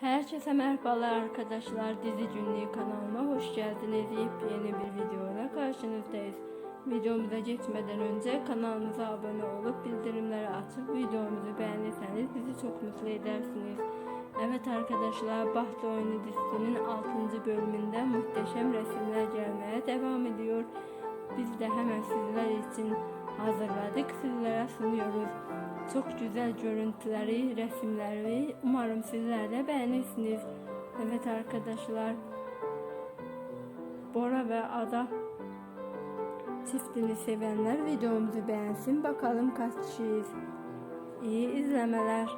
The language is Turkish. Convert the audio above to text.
Herkese merhabalar arkadaşlar. Dizi Günlüğü kanalıma hoş geldiniz. Yepyeni bir videoyla karşınızdayız. Videomuza geçmeden önce kanalımıza abone olup bildirimleri açıp videomuzu beğenirseniz bizi çok mutlu edersiniz. Evet arkadaşlar Bahtı Oyunu dizisinin 6. bölümünde muhteşem resimler gelmeye devam ediyor. Biz de hemen sizler için hazırladık. Sizlere sunuyoruz. Çok güzel görüntüleri, resimleri umarım sizler de beğenirsiniz. Evet arkadaşlar. Bora ve Ada çiftini sevenler videomuzu beğensin. Bakalım kaç kişiyiz. İyi izlemeler.